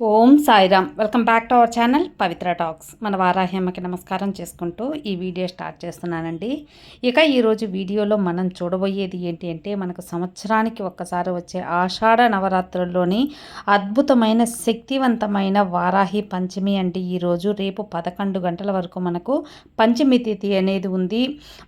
Om Sairam. Welcome back to our channel Pavitra talks. మన వారాహ్యమ్మకి నమస్కారం చేసుకుంటూ ఈ వీడియో స్టార్ట్ చేస్తున్నానండి. ఇక ఈరోజు వీడియోలో మనం చూడబోయేది ఏంటి అంటే మనకు సంవత్సరానికి ఒక్కసారి వచ్చే ఆషాఢ నవరాత్రుల్లోని అద్భుతమైన శక్తివంతమైన వారాహి పంచమి అండి ఈరోజు రేపు పదకొండు గంటల వరకు మనకు పంచమి తిథి అనేది ఉంది.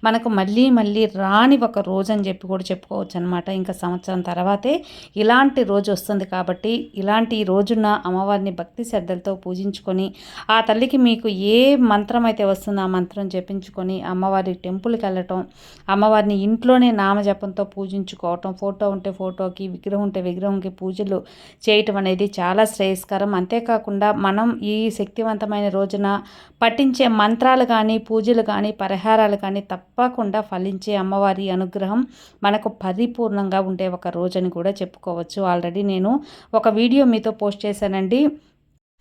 మనకు మళ్ళీ మళ్ళీ రాని ఒక రోజు అని చెప్పి కూడా చెప్పుకోవచ్చు అనమాట ఇంకా సంవత్సరం తర్వాతే ఇలాంటి రోజు వస్తుంది కాబట్టి ఇలాంటి రోజున అమ్మవారిని భక్తి శ్రద్ధలతో పూజించుకొని ఆ తల్లికి మీకు ఏ మంత్రం అయితే వస్తుందో ఆ మంత్రం జపించుకొని అమ్మవారి టెంపుల్కి వెళ్ళటం అమ్మవారిని ఇంట్లోనే నామజపంతో పూజించుకోవటం ఫోటో ఉంటే ఫోటోకి విగ్రహం ఉంటే విగ్రహంకి పూజలు చేయటం అనేది చాలా శ్రేయస్కరం. అంతేకాకుండా మనం ఈ శక్తివంతమైన రోజున పఠించే మంత్రాలు కానీ పూజలు కానీ పరిహారాలు కానీ తప్పకుండా ఫలించే అమ్మవారి అనుగ్రహం మనకు పరిపూర్ణంగా ఉండే ఒక రోజని కూడా చెప్పుకోవచ్చు. ఆల్రెడీ నేను ఒక వీడియో మీతో పోస్ట్ చేశానండి. అండి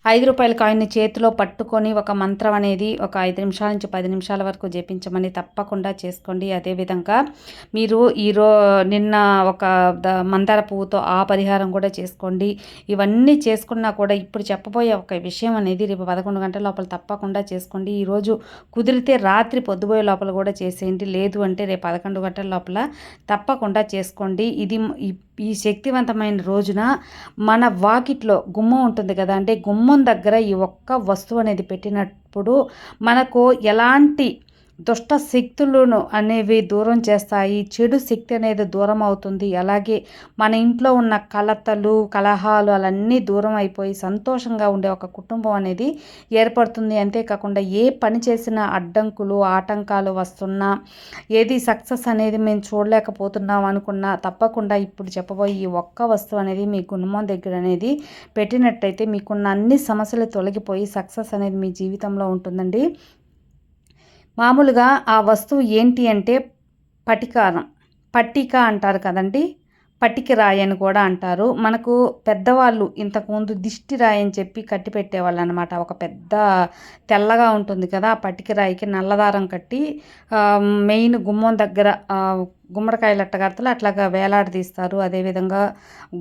ఐదు రూపాయల కాయిన్ని చేతిలో పట్టుకొని ఒక మంత్రం అనేది ఒక ఐదు నిమిషాల నుంచి పది నిమిషాల వరకు జపించమని తప్పకుండా చేసుకోండి. అదేవిధంగా మీరు ఈరో నిన్న ఒక మందార పువ్వుతో ఆ పరిహారం కూడా చేసుకోండి. ఇవన్నీ చేసుకున్నా కూడా ఇప్పుడు చెప్పబోయే ఒక విషయం అనేది రేపు పదకొండు గంటల లోపల తప్పకుండా చేసుకోండి. ఈరోజు కుదిరితే రాత్రి పొద్దుపోయే లోపల కూడా చేసేయండి. లేదు అంటే రేపు పదకొండు గంటల లోపల తప్పకుండా చేసుకోండి. ఇది ఈ శక్తివంతమైన రోజున మన వాకిట్లో గుమ్మం ఉంటుంది కదా అంటే గుమ్మం దగ్గర ఈ ఒక్క వస్తువు అనేది పెట్టినప్పుడు మనకు ఎలాంటి దుష్ట శక్తులను అనేవి దూరం చేస్తాయి. చెడు శక్తి అనేది దూరం అవుతుంది. అలాగే మన ఇంట్లో ఉన్న కలతలు కలహాలు అలన్నీ దూరం అయిపోయి సంతోషంగా ఉండే ఒక కుటుంబం అనేది ఏర్పడుతుంది. అంతేకాకుండా ఏ పని చేసినా అడ్డంకులు ఆటంకాలు వస్తున్నా ఏది సక్సెస్ అనేది మేము చూడలేకపోతున్నాం అనుకున్నా తప్పకుండా ఇప్పుడు చెప్పబోయే ఈ ఒక్క వస్తువు అనేది మీ గుణమం దగ్గర అనేది పెట్టినట్టయితే మీకున్న అన్ని సమస్యలు తొలగిపోయి సక్సెస్ అనేది మీ జీవితంలో ఉంటుందండి. మామూలుగా ఆ వస్తువు ఏంటి అంటే పటికారం పట్టిక అంటారు కదండి. పట్టిక రాయి అని కూడా అంటారు. మనకు పెద్దవాళ్ళు ఇంతకుముందు దిష్టి రాయి అని చెప్పి కట్టి పెట్టేవాళ్ళు అనమాట ఒక పెద్ద తెల్లగా ఉంటుంది కదా ఆ పట్టిక రాయికి నల్లదారం కట్టి మెయిన్ గుమ్మం దగ్గర గుమ్మడికాయలు అట్టగడతలు అట్లాగా వేలాడదీస్తారు. అదేవిధంగా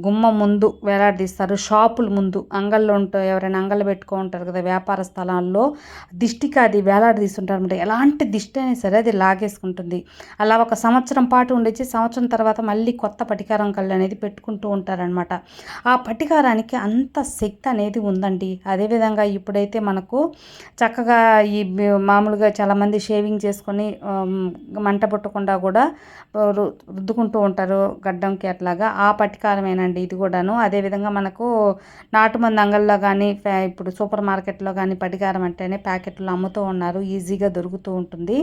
గుమ్మ ముందు వేలాడదీస్తారు. షాపుల ముందు అంగళ్ళు ఉంటాయి ఎవరైనా అంగళ్ళు పెట్టుకో ఉంటారు కదా వ్యాపార స్థలాల్లో దిష్టికి అది వేలాడదీస్తుంటారు అనమాట ఎలాంటి దిష్టి అయినా సరే అది లాగేసుకుంటుంది. అలా ఒక సంవత్సరం పాటు ఉండేసి సంవత్సరం తర్వాత మళ్ళీ కొత్త పటికారం కళ్ళు అనేది పెట్టుకుంటూ ఉంటారనమాట ఆ పటికారానికి అంత శక్తి అనేది ఉందండి. అదేవిధంగా ఇప్పుడైతే మనకు చక్కగా ఈ మామూలుగా చాలామంది షేవింగ్ చేసుకొని మంట పుట్టకుండా కూడా రుద్దుకుంటూ ఉంటారు గడ్డంకి అట్లాగా. ఆ పట్టికారమేనండి ఇది కూడాను. అదేవిధంగా మనకు నాటుమంది అంగల్లో కానీ ఇప్పుడు సూపర్ మార్కెట్లో కానీ పటికారం అంటేనే ప్యాకెట్లు అమ్ముతూ ఉన్నారు. ఈజీగా దొరుకుతూ ఉంటుంది.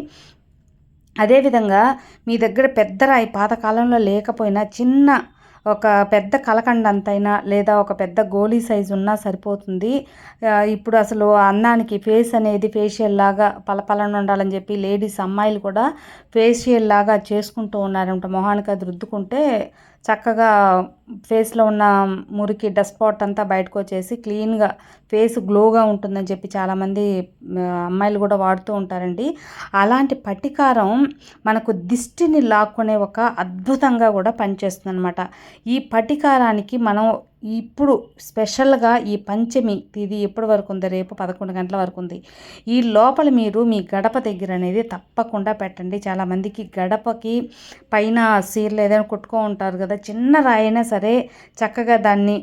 అదేవిధంగా మీ దగ్గర పెద్ద రాయి పాతకాలంలో లేకపోయినా చిన్న ఒక పెద్ద కలకండ అంతైనా లేదా ఒక పెద్ద గోళీ సైజు ఉన్నా సరిపోతుంది. ఇప్పుడు అసలు అన్నానికి ఫేస్ అనేది ఫేషియల్ లాగా పలపలను ఉండాలని చెప్పి లేడీస్ అమ్మాయిలు కూడా ఫేషియల్ లాగా చేసుకుంటూ ఉన్నారంట. మొహానికి అది రుద్దుకుంటే చక్కగా ఫేస్లో ఉన్న మురికి డస్ట్ స్పాట్ అంతా బయటకు వచ్చేసి క్లీన్గా ఫేస్ గ్లోగా ఉంటుందని చెప్పి చాలామంది అమ్మాయిలు కూడా వాడుతూ ఉంటారండి. అలాంటి పట్టికారం మనకు దిష్టిని లాక్కునే ఒక అద్భుతంగా కూడా పనిచేస్తుంది అనమాట ఈ పటికారానికి మనం ఇప్పుడు స్పెషల్గా ఈ పంచమి తిది ఎప్పటి వరకు ఉంది? రేపు పదకొండు గంటల వరకు ఉంది. ఈ లోపల మీరు మీ గడప దగ్గర అనేది తప్పకుండా పెట్టండి. చాలామందికి గడపకి పైన సీర్లు ఏదైనా కుట్టుకో ఉంటారు కదా చిన్న రాయినా సరే చక్కగా దాన్ని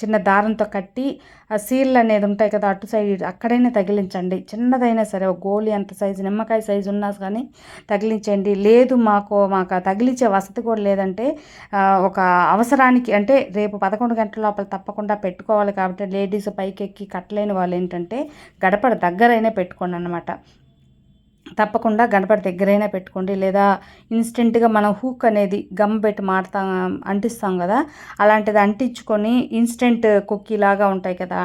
చిన్న దారంతో కట్టి ఆ సీళ్ళు అనేది ఉంటాయి కదా అటు సైడ్ అక్కడైనా తగిలించండి. చిన్నదైనా సరే ఒక గోళీ అంత సైజు నిమ్మకాయ సైజు ఉన్నా కానీ తగిలించండి. లేదు మాకు మాకు తగిలించే వసతి కూడా లేదంటే ఒక అవసరానికి అంటే రేపు పదకొండు గంటల లోపల తప్పకుండా పెట్టుకోవాలి కాబట్టి లేడీస్ పైకెక్కి కట్టలేని వాళ్ళు ఏంటంటే గడపడ దగ్గరైనా పెట్టుకోండి అనమాట తప్పకుండా గణపతి దగ్గరైనా పెట్టుకోండి. లేదా ఇన్స్టెంట్గా మనం హూక్ అనేది గమ్ పెట్టి మాడతాం అంటిస్తాం కదా అలాంటిది అంటించుకొని ఇన్స్టెంట్ కుక్కీ లాగా ఉంటాయి కదా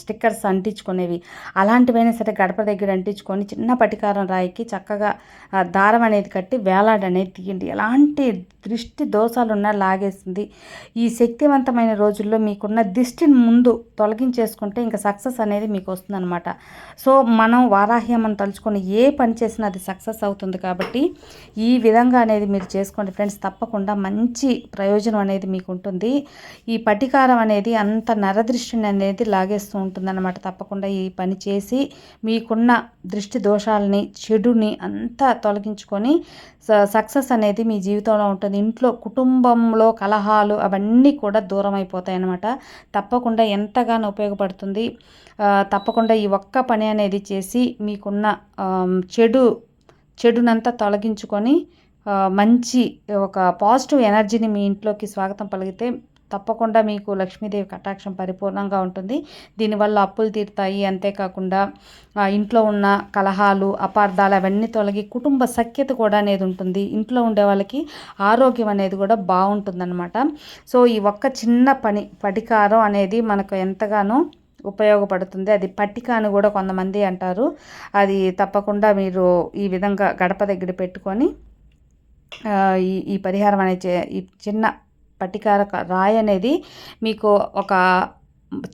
స్టిక్కర్స్ అంటించుకునేవి. అలాంటివైనా సరే గడప దగ్గర అంటించుకొని చిన్న పటికారం రాయికి చక్కగా దారం అనేది కట్టి వేలాడనేది తీయండి. ఎలాంటి దృష్టి దోషాలున్నా లాగేస్తుంది ఈ శక్తివంతమైన రోజుల్లో మీకున్న దృష్టిని ముందు తొలగించేసుకుంటే ఇంకా సక్సెస్ అనేది మీకు వస్తుందన్నమాట సో మనం వారాహ్యమని తలుచుకొని ఏ పని చేసినా అది సక్సెస్ అవుతుంది కాబట్టి ఈ విధంగా అనేది మీరు చేసుకోండి ఫ్రెండ్స్. తప్పకుండా మంచి ప్రయోజనం అనేది మీకు ఉంటుంది ఈ పటికారం అనేది అంత నరదృష్టిని అనేది లాగేస్తూ ఉంటుందన్నమాట. తప్పకుండా ఈ పని చేసి మీకున్న దృష్టి దోషాలని చెడుని అంతా తొలగించుకొని సక్సెస్ అనేది మీ జీవితంలో ఉంటుంది. ఇంట్లో కుటుంబంలో కలహాలు అవన్నీ కూడా దూరం అయిపోతాయి అన్నమాట తప్పకుండా ఎంతగానో ఉపయోగపడుతుంది. తప్పకుండా ఈ ఒక్క పని అనేది చేసి మీకున్న చెడు చెడునంతా తొలగించుకొని మంచి ఒక పాజిటివ్ ఎనర్జీని మీ ఇంట్లోకి స్వాగతం పలిగితే తప్పకుండా మీకు లక్ష్మీదేవి కటాక్షం పరిపూర్ణంగా ఉంటుంది. దీనివల్ల అప్పులు తీరుతాయి. అంతేకాకుండా ఇంట్లో ఉన్న కలహాలు అపార్థాలు అవన్నీ తొలగి కుటుంబ సఖ్యత కూడా అనేది ఉంటుంది. ఇంట్లో ఉండే వాళ్ళకి ఆరోగ్యం అనేది కూడా బాగుంటుందన్నమాట. సో ఈ ఒక్క చిన్న పని పటికారం అనేది మనకు ఎంతగానో ఉపయోగపడుతుంది. అది పట్టిక అని కూడా కొంతమంది అంటారు. అది తప్పకుండా మీరు ఈ విధంగా గడప దగ్గర పెట్టుకొని ఈ ఈ పరిహారం అనేది ఈ చిన్న పట్టికారక రాయి అనేది మీకు ఒక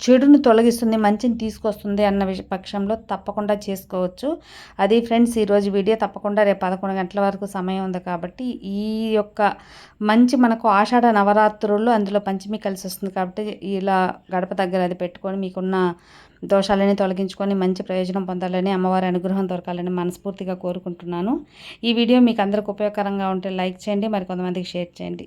చెడును తొలగిస్తుంది మంచిని తీసుకొస్తుంది అన్న పక్షంలో తప్పకుండా చేసుకోవచ్చు. అది ఫ్రెండ్స్ ఈరోజు వీడియో తప్పకుండా రేపు పదకొండు గంటల వరకు సమయం ఉంది కాబట్టి ఈ యొక్క మంచి మనకు ఆషాఢ నవరాత్రుల్లో అందులో పంచమి కలిసి వస్తుంది కాబట్టి ఇలా గడప దగ్గర అది పెట్టుకొని మీకున్న దోషాలని తొలగించుకొని మంచి ప్రయోజనం పొందాలని అమ్మవారి అనుగ్రహం దొరకాలని మనస్ఫూర్తిగా కోరుకుంటున్నాను. ఈ వీడియో మీకు అందరికి ఉపయోగకరంగా ఉంటే లైక్ చేయండి మరి కొంతమందికి షేర్ చేయండి.